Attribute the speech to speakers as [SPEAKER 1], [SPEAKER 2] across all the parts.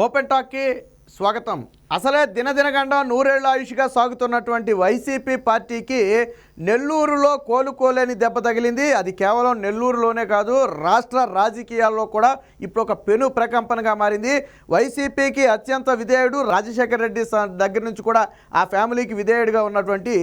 [SPEAKER 1] Open టాక్కి స్వాగతం. అసలే దినదినగండ నూరేళ్ళ ఆయుష్గా సాగుతున్నటువంటి YCP పార్టీకి నెల్లూరులో కోలుకోలేని దెబ్బ తగిలింది. అది కేవలం నెల్లూరులోనే కాదు రాష్ట్ర రాజకీయాల్లో కూడా ఇప్పుడు ఒక పెను ప్రకంపనగా మారింది. వైసీపీకి అత్యంత విధేయుడు రాజశేఖర రెడ్డి దగ్గర నుంచి కూడా ఆ ఫ్యామిలీకి విధేయుడిగా ఉన్నటువంటి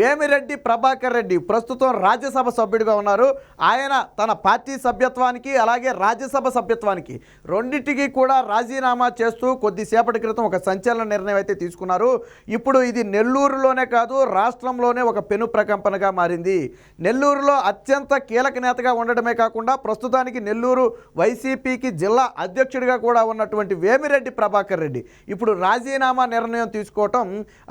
[SPEAKER 1] వేమిరెడ్డి ప్రభాకర్ రెడ్డి ప్రస్తుతం రాజ్యసభ సభ్యుడిగా ఉన్నారు. ఆయన తన పార్టీ సభ్యత్వానికి అలాగే రాజ్యసభ సభ్యత్వానికి రెండింటికి కూడా రాజీనామా చేస్తూ కొద్దిసేపటి క్రితం ఒక సంచలన నిర్ణయం అయితే తీసుకున్నారు. ఇప్పుడు ఇది నెల్లూరులోనే కాదు రాష్ట్రంలోనే ఒక పెను ప్రకంపనగా మారింది. నెల్లూరులో అత్యంత కీలక నేతగా ఉండడమే కాకుండా ప్రస్తుతానికి నెల్లూరు వైసీపీకి జిల్లా అధ్యక్షుడిగా కూడా ఉన్నటువంటి వేమిరెడ్డి ప్రభాకర్ రెడ్డి. ఇప్పుడు రాజీనామా నిర్ణయం తీసుకోవటం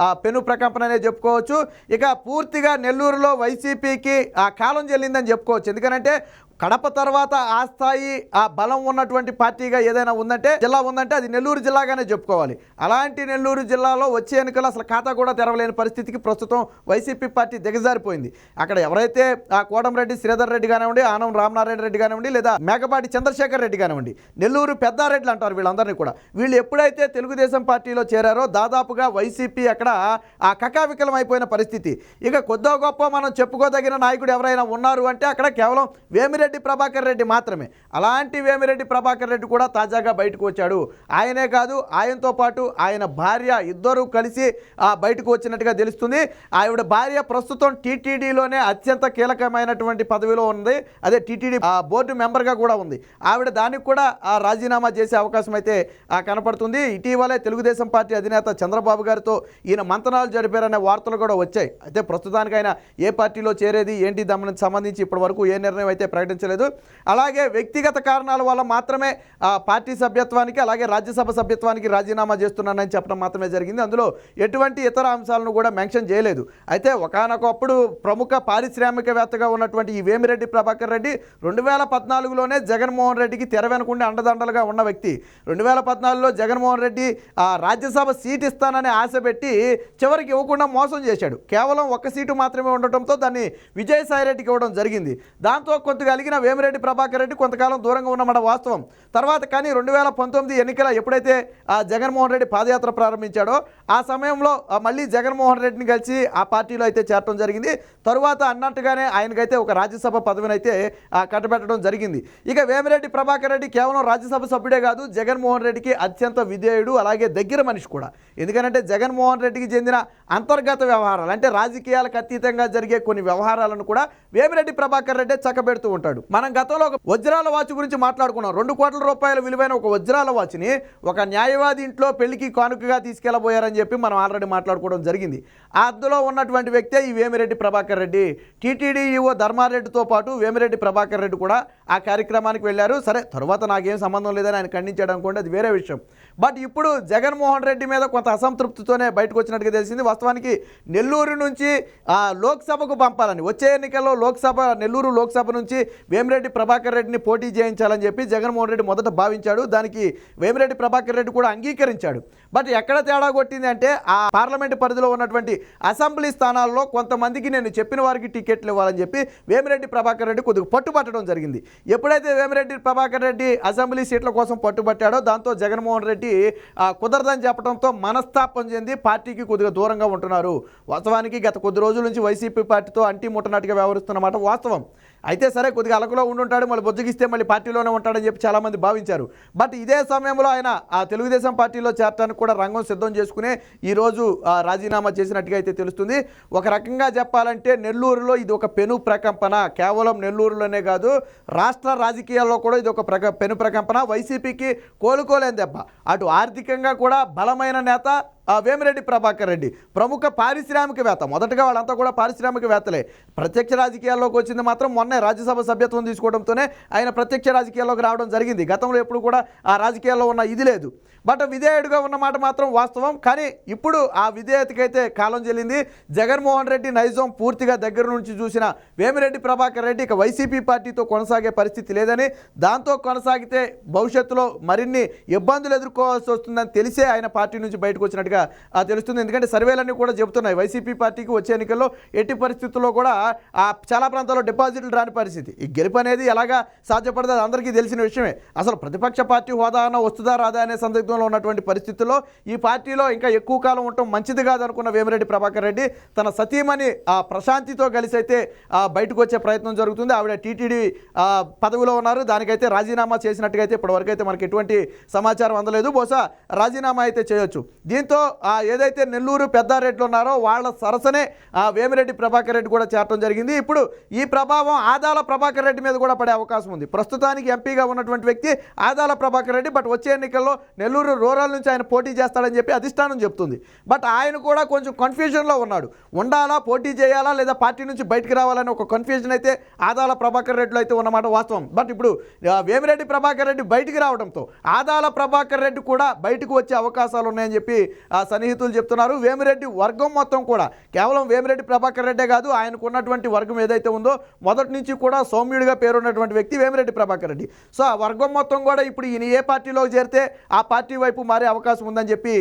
[SPEAKER 1] ఆ పెను ప్రకంపననే చెప్పుకోవచ్చు. ఇక పూర్తిగా నెల్లూరులో వైసీపీకి ఆ కాలం చెల్లిందని చెప్పుకోవచ్చు. ఎందుకంటే కడప తర్వాత ఆ స్థాయి ఆ బలం ఉన్నటువంటి పార్టీగా ఏదైనా ఉందంటే జిల్లా ఉందంటే అది నెల్లూరు జిల్లాగానే చెప్పుకోవాలి. అలాంటి నెల్లూరు జిల్లాలో వచ్చే ఎన్నికలు అసలు ఖాతా కూడా తెరవలేని పరిస్థితికి ప్రస్తుతం వైసీపీ పార్టీ దిగజారిపోయింది. అక్కడ ఎవరైతే ఆ కోటంరెడ్డి శ్రీధర్ రెడ్డి కానివ్వండి ఆనం రామనారాయణ రెడ్డి కానివ్వండి లేదా మేకపాటి చంద్రశేఖర్ రెడ్డి కానివ్వండి నెల్లూరు పెద్దారెడ్లు అంటారు వీళ్ళందరినీ కూడా. వీళ్ళు ఎప్పుడైతే తెలుగుదేశం పార్టీలో చేరారో దాదాపుగా వైసీపీ అక్కడ ఆ కకావికలం అయిపోయిన పరిస్థితి. ఇక కొద్దో గొప్ప మనం చెప్పుకోదగిన నాయకుడు ఎవరైనా ఉన్నారు అంటే అక్కడ కేవలం వేమిరెడ్డి ప్రభాకర్ రెడ్డి మాత్రమే. అలాంటి వేమిరెడ్డి ప్రభాకర్ రెడ్డి కూడా తాజాగా బయటకు వచ్చాడు. ఆయనే కాదు ఆయనతో పాటు ఆయన భార్య ఇద్దరు కలిసి ఆ బయటకు వచ్చినట్టుగా తెలుస్తుంది. ఆవిడ భార్య ప్రస్తుతం టీటీడీలోనే అత్యంత కీలకమైనటువంటి పదవిలో ఉంది. అదే టీటీడీ బోర్డు మెంబర్గా కూడా ఉంది. ఆవిడ దానికి కూడా ఆ రాజీనామా చేసే అవకాశం అయితే కనపడుతుంది. ఇటీవలే తెలుగుదేశం పార్టీ అధినేత చంద్రబాబు గారితో ఈయన మంతనాలు జరిపారనే వార్తలు కూడా వచ్చాయి. అయితే ప్రస్తుతానికి ఆయన ఏ పార్టీలో చేరేది ఏంటి దానికి సంబంధించి ఇప్పటి వరకు ఏ నిర్ణయం అయితే ప్రకటించలేదు. అలాగే వ్యక్తిగత కారణాల వల్ల మాత్రమే ఆ పార్టీ సభ్యత్వానికి అలాగే రాజ్యసభ సభ్యత్వానికి రాజీనామా చేస్తున్నానని చెప్పడం మాత్రమే జరిగింది. అందులో ఎటువంటి ఇతర అంశాలను కూడా మెన్షన్ చేయలేదు. అయితే ఒకానొకప్పుడు ప్రముఖ పారిశ్రామికవేత్తగా ఉన్నటువంటి ఈ వేమిరెడ్డి ప్రభాకర్ రెడ్డి రెండు వేల పద్నాలుగులోనే జగన్మోహన్ రెడ్డికి తెర వెనకుండా అండదండలుగా ఉన్న వ్యక్తి. రెండు వేల పద్నాలుగులో జగన్మోహన్ రెడ్డి ఆ రాజ్యసభ సీట్ ఇస్తానని ఆశ పెట్టి చివరికి ఇవ్వకుండా మోసం చేశాడు. కేవలం ఒక్క సీటు మాత్రమే ఉండటంతో దాన్ని విజయసాయి రెడ్డికి ఇవ్వడం జరిగింది. దాంతో కొంత కలిగిన వేమిరెడ్డి ప్రభాకర్ రెడ్డి కొంతకాలం దూరంగా ఉన్నమాట వాస్తవం. తర్వాత కానీ రెండు వేల పంతొమ్మిది ఎన్నికల ఎప్పుడైతే ఆ జగన్మోహన్ రెడ్డి పాదయాత్ర ప్రారంభించాడో ఆ సమయంలో మళ్ళీ జగన్మోహన్ రెడ్డిని కలిసి ఆ పార్టీలో అయితే చేరటం జరిగింది. తరువాత అన్నట్టుగానే ఆయనకైతే ఒక రాజ్యసభ పదవిని అయితే కట్టబెట్టడం జరిగింది. ఇక వేమిరెడ్డి ప్రభాకర్ రెడ్డి కేవలం రాజ్యసభ సభ్యుడే కాదు జగన్మోహన్ రెడ్డికి అత్యంత విధేయుడు అలాగే దగ్గర మనిషి కూడా. ఎందుకంటే జగన్మోహన్ రెడ్డికి చెందిన అంతర్గత వ్యవహారాలు అంటే రాజకీయాలకు అతీతంగా జరిగే కొన్ని వ్యవహారాలను కూడా వేమిరెడ్డి ప్రభాకర్ రెడ్డి చక్కబెడుతూ ఉంటాడు. మనం గతంలో ఒక వజ్రాల వాచ్ గురించి మాట్లాడుకున్నాం. రెండు కోట్ల రూపాయల విలువైన ఒక వజ్రాల వాచ్ని ఒక న్యాయవాది ఇంట్లో పెళ్ళికి కానుకగా తీసుకెళ్ళబోయారని చెప్పి మనం ఆల్రెడీ మాట్లాడుకోవడం జరిగింది. ఆ అందులో ఉన్నటువంటి వ్యక్తే ఈ వేమిరెడ్డి ప్రభాకర్ రెడ్డి. టీటీడీ ఈవో ధర్మారెడ్డితో పాటు వేమిరెడ్డి ప్రభాకర్ రెడ్డి కూడా ఆ కార్యక్రమానికి వెళ్ళారు. సరే తర్వాత నాకేం సంబంధం లేదని ఆయన ఖండించాడు అనుకోండి అది వేరే విషయం. బట్ ఇప్పుడు జగన్మోహన్ రెడ్డి మీద కొంత అసంతృప్తితోనే బయటకు వచ్చినట్టుగా తెలిసింది. వాస్తవానికి నెల్లూరు నుంచి లోక్సభకు పంపాలని. వచ్చే ఎన్నికల్లో లోక్సభ నెల్లూరు లోక్సభ నుంచి వేమిరెడ్డి ప్రభాకర్ రెడ్డిని పోటీ చేయించాలని చెప్పి జగన్మోహన్ రెడ్డి మొదట భావించాడు. దానికి వేమిరెడ్డి ప్రభాకర్ రెడ్డి కూడా అంగీకరించాడు. బట్ ఎక్కడ తేడా కొట్టింది అంటే ఆ పార్లమెంట్ పరిధిలో ఉన్నటువంటి అసెంబ్లీ స్థానాల్లో కొంతమందికి నేను చెప్పిన వారికి టికెట్లు ఇవ్వాలని చెప్పి వేమిరెడ్డి ప్రభాకర్ రెడ్డి కొద్దిగా పట్టుబట్టడం జరిగింది. ఎప్పుడైతే వేమిరెడ్డి ప్రభాకర్ రెడ్డి అసెంబ్లీ సీట్ల కోసం పట్టుబట్టాడో దాంతో జగన్మోహన్ రెడ్డి కుదరదని చెప్పడంతో మనస్తాపం చెంది పార్టీకి కొద్దిగా దూరంగా ఉంటున్నారు. వాస్తవానికి గత కొద్ది రోజుల నుంచి వైసీపీ పార్టీతో అంటి ముట్టనట్టుగా వ్యవహరిస్తున్నమాట వాస్తవం. అయితే సరే కొద్దిగా అలకలో ఉండుంటాడు మళ్ళీ బొజ్జగిస్తే మళ్ళీ పార్టీలోనే ఉంటాడని చెప్పి చాలామంది భావించారు. బట్ ఇదే సమయంలో ఆయన ఆ తెలుగుదేశం పార్టీలో చేరటానికి కూడా రంగం సిద్ధం చేసుకునే ఈరోజు ఆ, రాజీనామా చేసినట్టుగా అయితే తెలుస్తుంది. ఒక రకంగా చెప్పాలంటే నెల్లూరులో ఇది ఒక పెను ప్రకంపన. కేవలం నెల్లూరులోనే కాదు రాష్ట్ర రాజకీయాల్లో కూడా ఇది ఒక ప్రక పెను ప్రకంపన. వైసీపీకి కోలుకోలేని దెబ్బ. అటు ఆర్థికంగా కూడా బలమైన నేత వేమిరెడ్డి ప్రభాకర్ రెడ్డి ప్రముఖ పారిశ్రామికవేత్త. మొదటగా వాళ్ళంతా కూడా పారిశ్రామికవేత్తలే. ప్రత్యక్ష రాజకీయాల్లోకి వచ్చింది మాత్రం మొన్నే రాజ్యసభ సభ్యత్వం తీసుకోవడంతోనే ఆయన ప్రత్యక్ష రాజకీయాల్లోకి రావడం జరిగింది. గతంలో ఎప్పుడు కూడా ఆ రాజకీయాల్లో ఉన్న ఇది లేదు. బట్ విధేయుడిగా ఉన్నమాట మాత్రం వాస్తవం. కానీ ఇప్పుడు ఆ విధేయతకైతే కాలం చెల్లింది. జగన్మోహన్ రెడ్డి నైజం పూర్తిగా దగ్గర నుంచి చూసిన వేమిరెడ్డి ప్రభాకర్ రెడ్డి ఇక వైసీపీ పార్టీతో కొనసాగే పరిస్థితి లేదని దాంతో కొనసాగితే భవిష్యత్తులో మరిన్ని ఇబ్బందులు ఎదుర్కోవాల్సి వస్తుందని తెలిసే ఆయన పార్టీ నుంచి బయటకు వచ్చినట్టుగా తెలుస్తుంది. ఎందుకంటే సర్వేలన్నీ కూడా చెబుతున్నాయి. వైసీపీ పార్టీకి వచ్చే ఎన్నికల్లో ఎట్టి పరిస్థితుల్లో కూడా ఆ చాలా ప్రాంతాల్లో డిపాజిట్లు రాని పరిస్థితి. ఈ గెలుపు అనేది ఎలాగా సాధ్యపడదు అది అందరికీ తెలిసిన విషయమే. అసలు ప్రతిపక్ష పార్టీ హోదా అన్న వస్తుందా రాదా అనే సందిగ్ధంలో ఉన్నటువంటి పరిస్థితుల్లో ఈ పార్టీలో ఇంకా ఎక్కువ కాలం ఉండటం మంచిది కాదనుకున్న వేమిరెడ్డి ప్రభాకర్ రెడ్డి తన సతీమణి ఆ ప్రశాంతితో కలిసి అయితే బయటకు వచ్చే ప్రయత్నం జరుగుతుంది. ఆవిడ టీటీడీ పదవిలో ఉన్నారు. దానికైతే రాజీనామా చేసినట్టుగా అయితే ఇప్పటివరకు అయితే మనకి ఎటువంటి సమాచారం అందలేదు. బహుశా రాజీనామా అయితే చేయొచ్చు. దీంతో ఏదైతే నెల్లూరు పెద్దారెడ్లు ఉన్నారో వాళ్ళ సరసనే వేమిరెడ్డి ప్రభాకర్ రెడ్డి కూడా చేరటం జరిగింది. ఇప్పుడు ఈ ప్రభావం ఆదాల ప్రభాకర్ రెడ్డి మీద కూడా పడే అవకాశం ఉంది. ప్రస్తుతానికి ఎంపీగా ఉన్నటువంటి వ్యక్తి ఆదాల ప్రభాకర్ రెడ్డి బట్ వచ్చే ఎన్నికల్లో నెల్లూరు రూరల్ నుంచి ఆయన పోటీ చేస్తాడని చెప్పి అధిష్టానం చెప్తుంది. బట్ ఆయన కూడా కొంచెం కన్ఫ్యూజన్లో ఉన్నాడు. ఉండాలా పోటీ చేయాలా లేదా పార్టీ నుంచి బయటకు రావాలని ఒక కన్ఫ్యూజన్ అయితే ఆదాల ప్రభాకర్ రెడ్డిలో అయితే ఉన్నమాట వాస్తవం. బట్ ఇప్పుడు వేమిరెడ్డి ప్రభాకర్ రెడ్డి బయటికి రావడంతో ఆదాల ప్రభాకర్ రెడ్డి కూడా బయటకు వచ్చే అవకాశాలు ఉన్నాయని చెప్పి ఆ సన్నిహితులు చెప్తున్నారు. వేమిరెడ్డి వర్గం మొత్తం కూడా కేవలం వేమిరెడ్డి ప్రభాకర్ రెడ్డే కాదు ఆయనకు ఉన్నటువంటి వర్గం ఏదైతే ఉందో మొదటి నుంచి కూడా సౌమ్యుడిగా పేరున్నటువంటి వ్యక్తి వేమిరెడ్డి ప్రభాకర్ రెడ్డి. సో ఆ వర్గం మొత్తం కూడా ఇప్పుడు ఈయన ఏ పార్టీలో చేరితే ఆ పార్టీ వైపు మారే అవకాశం ఉందని చెప్పి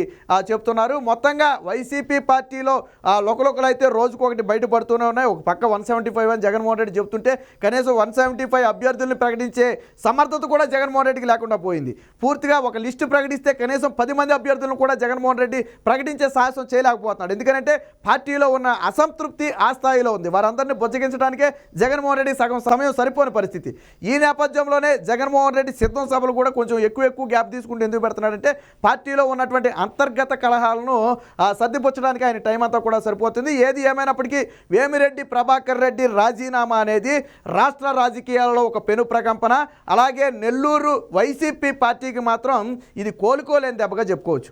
[SPEAKER 1] చెప్తున్నారు. మొత్తంగా వైసీపీ పార్టీలో ఆ, లొకలొకలు అయితే రోజుకొకటి బయటపడుతూనే ఉన్నాయి. ఒక పక్క వన్ సెవెంటీ ఫైవ్ అని జగన్మోహన్ రెడ్డి చెప్తుంటే కనీసం వన్ సెవెంటీ ఫైవ్ అభ్యర్థుల్ని ప్రకటించే సమర్థత కూడా జగన్మోహన్ రెడ్డికి లేకుండా పోయింది. పూర్తిగా ఒక లిస్టు ప్రకటిస్తే కనీసం పది మంది అభ్యర్థులను కూడా జగన్మోహన్ రెడ్డి ప్రకటించే సాహసం చేయలేకపోతున్నాడు. ఎందుకంటే పార్టీలో ఉన్న అసంతృప్తి ఆ స్థాయిలో ఉంది. వారందరినీ బుజ్జగించడానికే జగన్మోహన్ రెడ్డి సగం సమయం సరిపోని పరిస్థితి. ఈ నేపథ్యంలోనే జగన్మోహన్ రెడ్డి సిద్ధం సభలు కూడా కొంచెం ఎక్కువ ఎక్కువ గ్యాప్ తీసుకుంటూ ఎందుకు పెడుతున్నాడంటే పార్టీలో ఉన్నటువంటి అంతర్గత కలహాలను ఆ, సర్దిపుచ్చడానికి ఆయన టైం అంతా కూడా సరిపోతుంది. ఏది ఏమైనప్పటికీ వేమిరెడ్డి ప్రభాకర్ రెడ్డి రాజీనామా అనేది రాష్ట్ర రాజకీయాలలో ఒక పెను ప్రకంపన. అలాగే నెల్లూరు వైసీపీ పార్టీకి మాత్రం ఇది కోలుకోలేని దెబ్బగా చెప్పుకోవచ్చు.